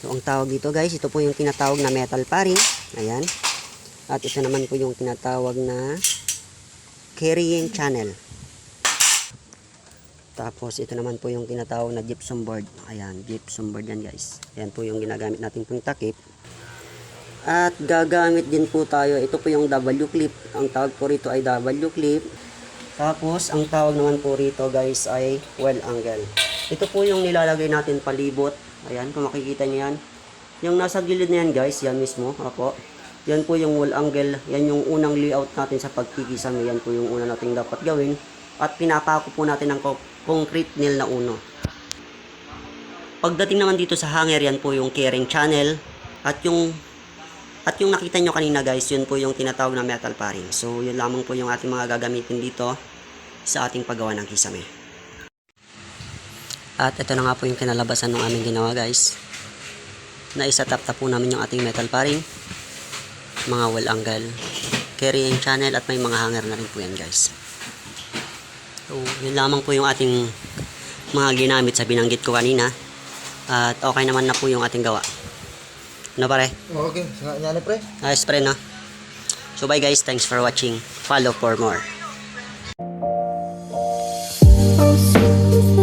So, ang tawag dito guys, ito po yung tinatawag na metal paring. Ayan. At ito naman po yung tinatawag na carrying channel. Tapos ito naman po yung tinatawag na gypsum board. Ayan, gypsum board yan guys. Ayan po yung ginagamit natin pong takip. At gagamit din po tayo, ito po yung W clip. Ang tawag po rito ay W clip. Tapos ang tawag naman po rito guys ay well angle. Ito po yung nilalagay natin palibot. Ayan, kung makikita niyo yan. Yung nasa gilid na yan guys, yan mismo. Apo. Yan po yung wall angle. Yan yung unang layout natin sa pagkikisame. Yan po yung una nating dapat gawin. At pinapako po natin ng co- concrete nail na uno. Pagdating naman dito sa hanger, yan po yung carrying channel. At yung at yung nakita nyo kanina guys, yun po yung tinatawag na metal paring. So yun lamang po yung ating mga gagamitin dito sa ating paggawa ng kisame. At ito na nga po yung kinalabasan ng aming ginawa guys. Naisatap na po namin yung ating metal paring, mga wall angle, carrying channel at may mga hanger na rin po yan guys. So yun lamang po yung ating mga ginamit sa binanggit ko kanina. At okay naman na po yung ating gawa. Ano pare? Okay, nga ni pre. Ayos rin, no? So, bye guys. Thanks for watching. Follow for more. Oh,